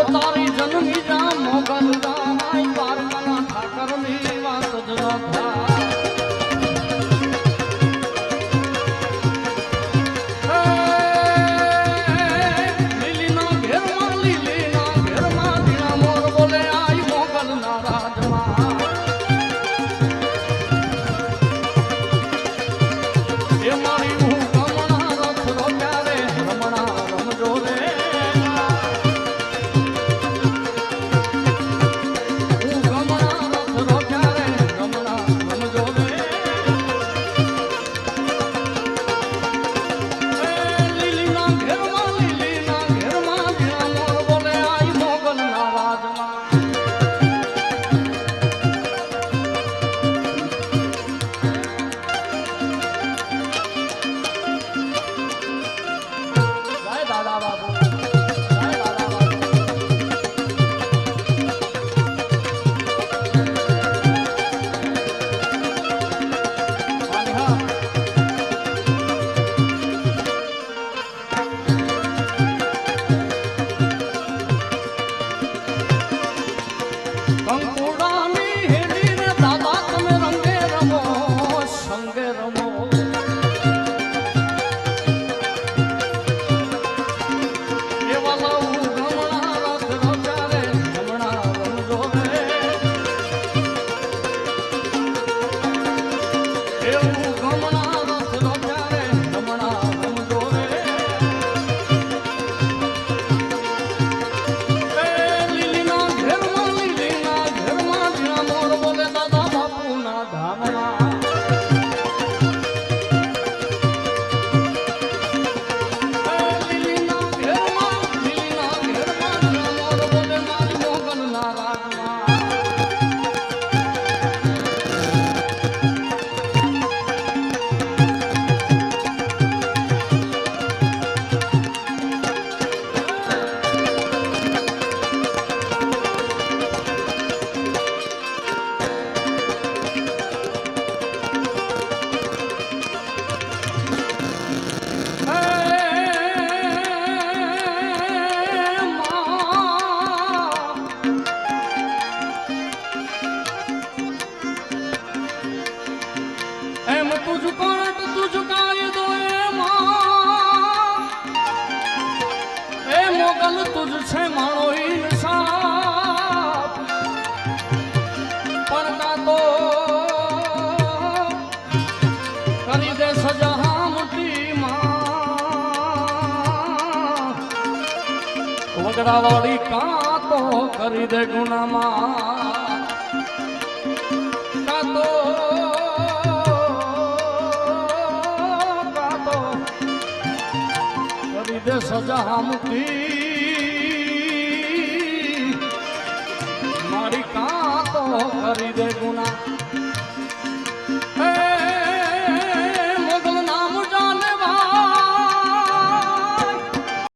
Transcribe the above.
અવતારી જનની રામ મોગલ રામ છકડા વાળી કાં તો કરી દે ગુનામાં. કાં તો કાં તો કરી દે સજા મુક્તિ. મારી કાં તો કરી દે ગુના.